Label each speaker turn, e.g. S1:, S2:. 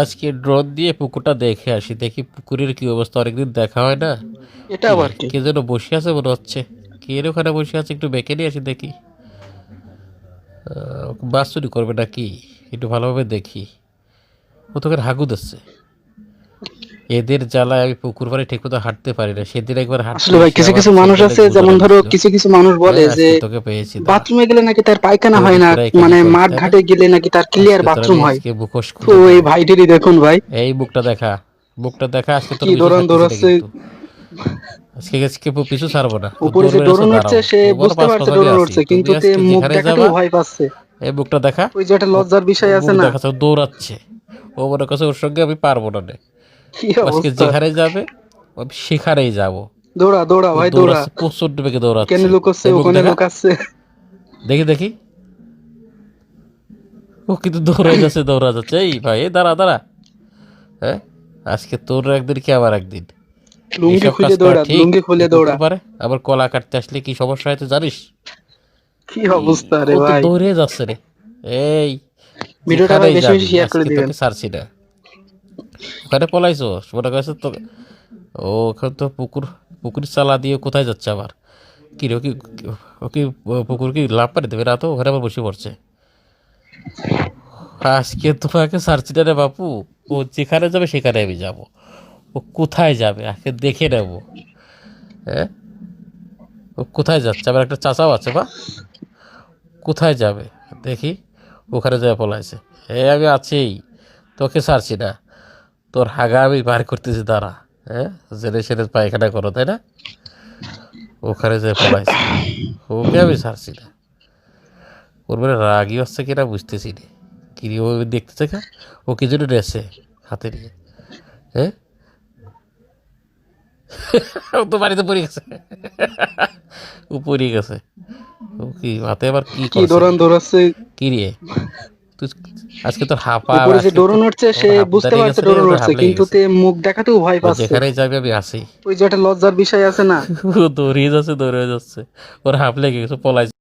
S1: আজকে ড্রোন দিয়ে পুকুরটা দেখে আসি দেখি পুকুরের কি অবস্থা অনেকদিন দেখা হয় না।
S2: এটা আবার কি?
S1: কে যেন বসে আছে মনে হচ্ছে। কে এর ওখানে বসে আছে একটু বেঁকে নিয়ে আসি দেখি। বাস চুরি করবে নাকি? একটু ভালোভাবে দেখি। ও তোকে হাগু দিচ্ছে। এদের জ্বালায় আমি পুকুর পাড়ে ঠিক মতো হাঁটতে পারি না। সেদিন একবার
S2: আসলে ভাই কিছু কিছু মানুষ আছে যেমন ধরো কিছু কিছু মানুষ বলে
S1: হ্যাঁ,
S2: যে বাথরুমে গেলে নাকি তার পায়খানা হয় না মানে মাঠ ঘাটে গেলে নাকি তার ক্লিয়ার বাথরুম হয়। তো এই। ভাইটিরই দেখুন ভাই।
S1: এই বুকটা দেখা বুকটা দেখা আজকে পিছু
S2: দৌড়ান দৌড়াচ্ছে।
S1: আজকে আজকে পিছু ছাড়বো না।
S2: উপরে যে ডোরন
S1: এসে
S2: সে বুঝতে পারছে ডোরন
S1: আছি।
S2: কিন্তু তে মুখ দেখাতেও ভয় পাচ্ছে।
S1: এই বুকটা দেখা।
S2: ওই যে একটা লজ্জার বিষয় আছে না?
S1: ও দৌড়াচ্ছে। ও মনে করছে ওর সঙ্গে আমি পারব না নে।
S2: কি
S1: আজকে যেখানে যাবে সেখানেই যাব।
S2: দৌড়া দৌড়া ভাই দৌড়া
S1: প্রচণ্ড বেগে দৌড়াচ্ছে।
S2: কেন
S1: এই মুখ
S2: ওখানে
S1: দেখা।
S2: লুকাচ্ছে।
S1: দেখি দেখি। ও কিন্তু দৌড়ে যাচ্ছে দৌড়া যাচ্ছে। এই ভাই দাঁড়া দাঁড়া। হ্যাঁ? আজকে তোর একদিন কি আবার একদিন?
S2: লুঙ্গি খুলে দৌড়া লুঙ্গি খুলে দৌড়া।
S1: পারে। আবার কলা কাটতে আসলে কি সমস্যা হয়তো জানিস?
S2: কি অবস্থা রে ভাই।
S1: দৌড়ে যাচ্ছে রে। এই
S2: ভিডিওটা বেশি বেশি শেয়ার করে দিবেন।
S1: ছাড়ছি না। ওখানে পলাইছো? মনে করছে তো ও ওখানে তো পুকুর পুকুর চালা দিয়ে কোথায় যাচ্ছে আবার? কি রে, ও কি ও কি পুকুর কি লাভ পারে দেবে? না তো ওখানে আবার বসে পড়ছে। আজকে তোমাকে ছাড়ছি না রে বাপু। ও যেখানে যাবে সেখানে আমি যাব। ও কোথায় যাবে? আগে দেখে নেব। হ্যাঁ ও কোথায় যাচ্ছে? আবার একটা চাচাও আছে বা? কোথায় যাবে? দেখি। ওখানে যায় পলাইছে। এ, আমি আছেই তোকে ছাড়ছি না। তোর হাগা আমি বার করতেছি দাঁড়া। হ্যাঁ? জেনে সেনে পায়খানা করো তাই না? ওখানে যায় পলাইছে। ওকে আমি ছাড়ছি না। ওর মানে রাগই হচ্ছে কিনা বুঝতেছি না। কি রে, ও দেখতেছে কা? ও কি জন্য নেছে হাতে নিয়ে? হ্যাঁ? ও তো বাড়িতে পড়ে গেছে। ও পড়ে গেছে। ও কি হাতে আবার কি?
S2: দৌড়ান দৌড়াচ্ছে?
S1: কি রে তুই আজকে তোর হাঁপা
S2: উপরে যে ডোরন উঠছে সে বুঝতে পারছে
S1: গেছে রে,
S2: ডোরন উঠছে কিন্তু তে মুখ দেখাতেও ভয় পাচ্ছে।
S1: যেখানে যাবে আমি আসি।
S2: ওই যে একটা লজ্জার বিষয় আছে না?
S1: ও দৌড়িয়ে যাচ্ছে দৌড়ে যাচ্ছে। ওর হাঁপ লেগে গেছে পলাই